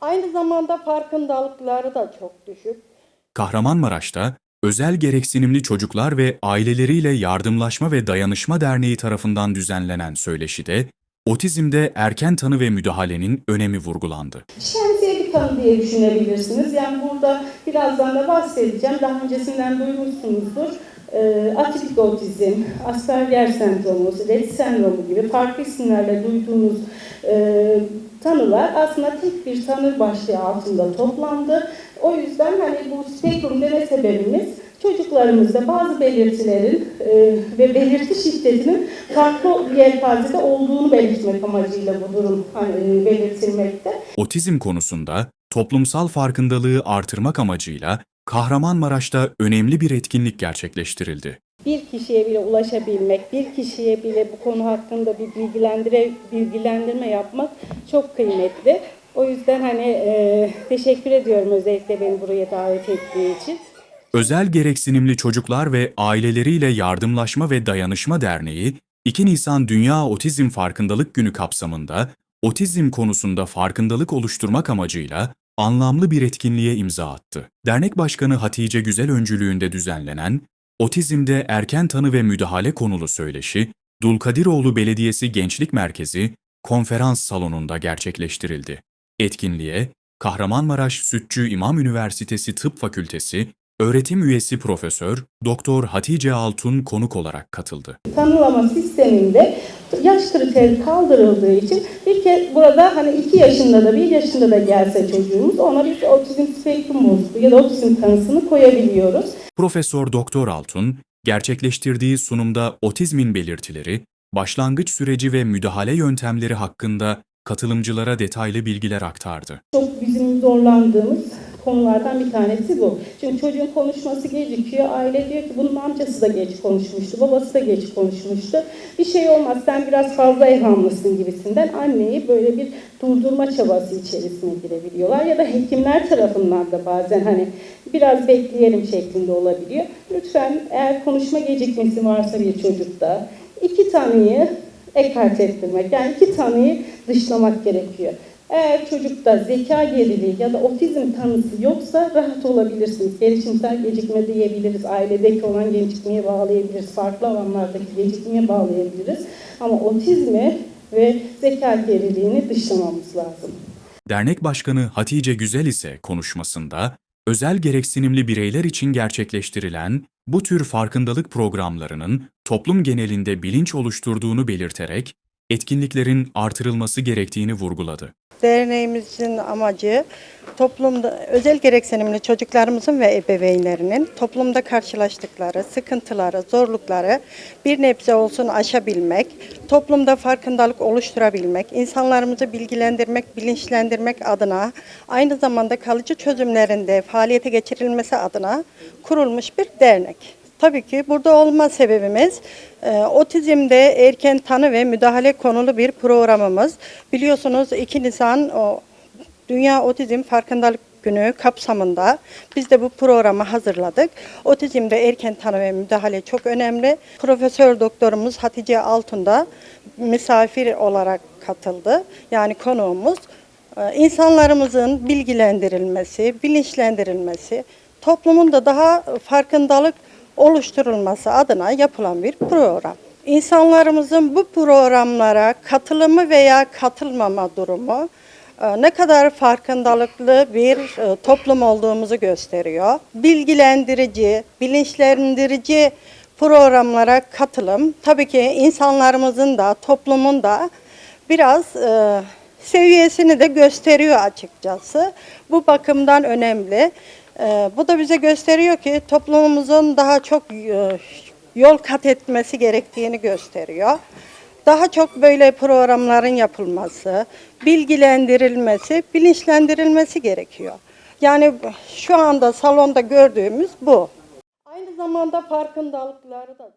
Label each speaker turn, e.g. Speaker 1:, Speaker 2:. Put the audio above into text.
Speaker 1: Aynı zamanda farkındalıkları da çok düşük.
Speaker 2: Kahramanmaraş'ta Özel Gereksinimli Çocuklar ve Aileleriyle Yardımlaşma ve Dayanışma Derneği tarafından düzenlenen söyleşide otizmde erken tanı ve müdahalenin önemi vurgulandı.
Speaker 1: Şemsiye bir kanı diye düşünebilirsiniz. Yani burada birazdan da bahsedeceğim. Daha öncesinden duymuşsunuzdur. Ee, atipik otizm, Asperger sendromu, Rett sendromu gibi farklı isimlerle duyduğunuz e, tanılar aslında tek bir tanı başlığı altında toplandı. O yüzden hani bu spektrum deme sebebimiz çocuklarımızda bazı belirtilerin e, ve belirti şiddetinin farklı yelpazede olduğunu belirtmek amacıyla bu durum hani, belirtilmekte.
Speaker 2: Otizm konusunda toplumsal farkındalığı artırmak amacıyla Kahramanmaraş'ta önemli bir etkinlik gerçekleştirildi.
Speaker 1: bir kişiye bile ulaşabilmek, bir kişiye bile bu konu hakkında bir bilgilendire, bilgilendirme yapmak çok kıymetli. O yüzden hani e, teşekkür ediyorum özellikle beni buraya davet ettiği için.
Speaker 2: Özel Gereksinimli Çocuklar ve Aileleriyle Yardımlaşma ve Dayanışma Derneği, 2 Nisan Dünya Otizm Farkındalık Günü kapsamında otizm konusunda farkındalık oluşturmak amacıyla anlamlı bir etkinliğe imza attı. Dernek Başkanı Hatice Güzel öncülüğünde düzenlenen Otizmde Erken Tanı ve Müdahale konulu söyleşi, Dulkadiroğlu Belediyesi Gençlik Merkezi konferans salonunda gerçekleştirildi. Etkinliğe Kahramanmaraş Sütçü İmam Üniversitesi Tıp Fakültesi öğretim üyesi Profesör Doktor Hatice Altun konuk olarak katıldı.
Speaker 1: Tanılama sisteminde yaş kriteri kaldırıldığı için bir kez burada hani 2 yaşında da 1 yaşında da gelse çocuğumuz ona biz otizm spektrum bozukluğu ya da otizm tanısını koyabiliyoruz.
Speaker 2: Profesör Doktor Altun, gerçekleştirdiği sunumda otizmin belirtileri, başlangıç süreci ve müdahale yöntemleri hakkında katılımcılara detaylı bilgiler aktardı.
Speaker 1: Çok bizim zorlandığımız konulardan bir tanesi bu. Çünkü çocuğun konuşması gecikiyor. Aile diyor ki bunun amcası da geç konuşmuştu, babası da geç konuşmuştu. Bir şey olmaz sen biraz fazla evhamlısın gibisinden anneyi böyle bir durdurma çabası içerisine girebiliyorlar. Ya da hekimler tarafından da bazen hani biraz bekleyelim şeklinde olabiliyor. Lütfen eğer konuşma gecikmesi varsa bir çocukta iki tanıyı ekart ettirmek. Yani iki tanıyı dışlamak gerekiyor. Eğer çocukta zeka geriliği ya da otizm tanısı yoksa rahat olabilirsiniz. Gelişimsel gecikme diyebiliriz. Ailedeki olan gecikmeye bağlayabiliriz. Farklı alanlardaki gecikmeye bağlayabiliriz. Ama otizmi ve zeka geriliğini dışlamamız lazım.
Speaker 2: Dernek Başkanı Hatice Güzel ise konuşmasında, özel gereksinimli bireyler için gerçekleştirilen bu tür farkındalık programlarının toplum genelinde bilinç oluşturduğunu belirterek, etkinliklerin artırılması gerektiğini vurguladı.
Speaker 3: Derneğimizin amacı toplumda özel gereksinimli çocuklarımızın ve ebeveynlerinin toplumda karşılaştıkları sıkıntıları, zorlukları bir nebze olsun aşabilmek, toplumda farkındalık oluşturabilmek, insanlarımızı bilgilendirmek, bilinçlendirmek adına aynı zamanda kalıcı çözümlerinde faaliyete geçirilmesi adına kurulmuş bir dernek. Tabii ki burada olma sebebimiz e, otizmde erken tanı ve müdahale konulu bir programımız. Biliyorsunuz 2 Nisan o, Dünya Otizm Farkındalık Günü kapsamında biz de bu programı hazırladık. Otizmde erken tanı ve müdahale çok önemli. Profesör doktorumuz Hatice Altun da misafir olarak katıldı. Yani konuğumuz. Ee, insanlarımızın bilgilendirilmesi, bilinçlendirilmesi, toplumun da daha farkındalık oluşturulması adına yapılan bir program. İnsanlarımızın bu programlara katılımı veya katılmama durumu e, ne kadar farkındalıklı bir e, toplum olduğumuzu gösteriyor. Bilgilendirici, bilinçlendirici programlara katılım tabii ki insanlarımızın da toplumun da biraz e, seviyesini de gösteriyor açıkçası. Bu bakımdan önemli. E, bu da bize gösteriyor ki toplumumuzun daha çok e, yol kat etmesi gerektiğini gösteriyor. Daha çok böyle programların yapılması, bilgilendirilmesi, bilinçlendirilmesi gerekiyor. Yani şu anda salonda gördüğümüz bu.
Speaker 1: Aynı zamanda farkındalıkları da